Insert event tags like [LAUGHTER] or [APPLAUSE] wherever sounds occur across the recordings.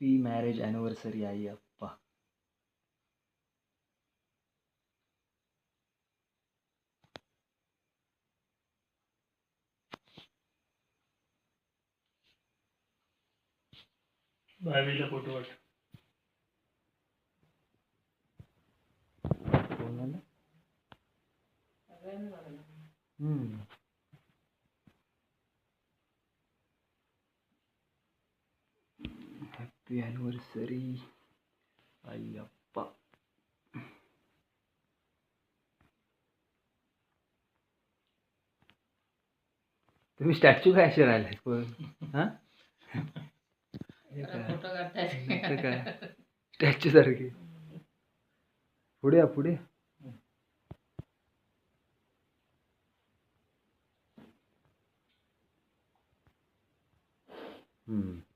Happy marriage anniversary आई अप्पा। भावीला फ़ोटो वाट कोणाला हम्म. हॅपी ॲनिव्हर्सरी अप्पा तुम्ही स्टॅच्यू काय असे राहिले पण हां काय स्टॅच्यू सारखे पुढे या पुढे या.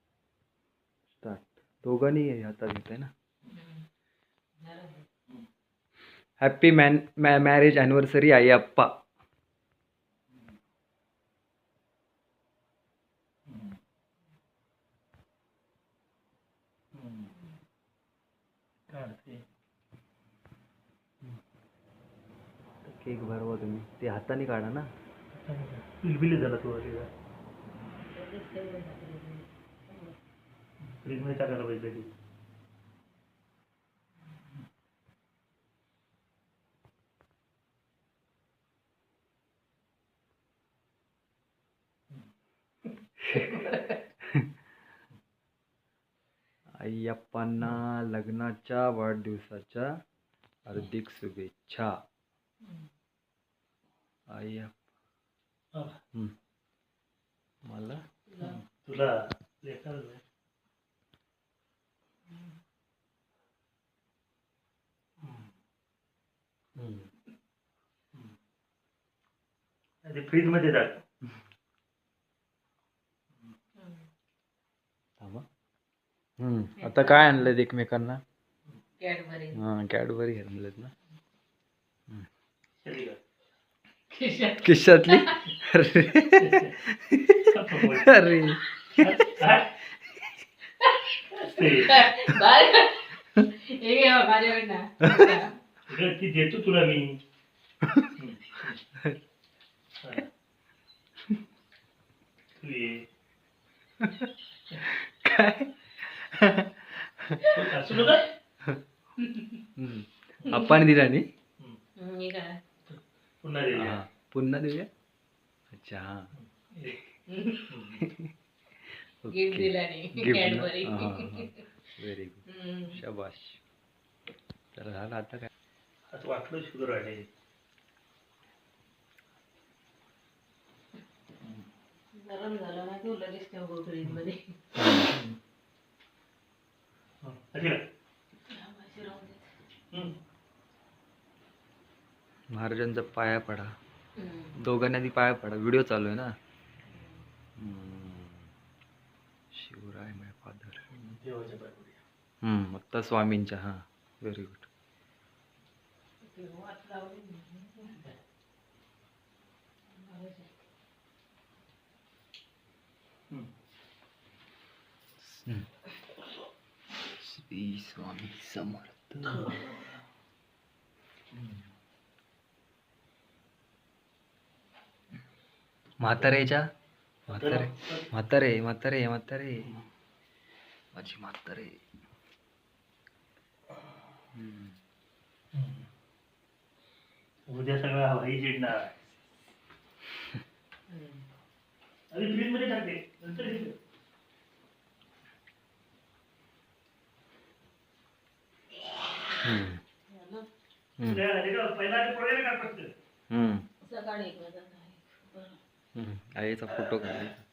हम्म. स्टार्ट दोघांनी हातात घेत आहे ना? हॅपी मॅन मॅरेज ॲनिव्हर्सरी आई अप्पा काढते केक भरवा तुम्ही। ते हाताने काढा ना। पिलबिली झाला तू तिला फ्रीजमध्ये टाकायला पाहिजे की अय्यप्पांना लग्नाच्या वाढदिवसाच्या हार्दिक शुभेच्छा. हम्म. मला? तुला ते फ्रीज मध्ये टाक थांबा। हम्म. आता काय आणलं एकमेकांना कॅडबरी. हाँ कॅडबरी आणलेत ना. खिशात. किशातली अरे. अरे. बाहेर. हे घे इकडे [LAUGHS] ती देतो तुला मी हम्म. हा. तू काय दिला पुन्हा पुन्हा देऊया अच्छा हाँ। Very good. शाबाश। तर झालं आता काय असं वाटलं शुगर आले महाराजांचा पाया पडा. दोघांनी आधी पाया पडा. व्हिडिओ चालू आहे ना? Shivrai my father. आत्ता स्वामींच्या हा. व्हेरी गुड श्री स्वामी समर्थ म्हातारेच्या म्हातारे म्हातारे म्हातारे म्हातारे माझी म्हातारे हम्म. उद्या सगळा हवाई चिडणार अरे फ्रीजमध्ये टाकते नंतर पहिला सकाळी आईचा फोटो काढायचा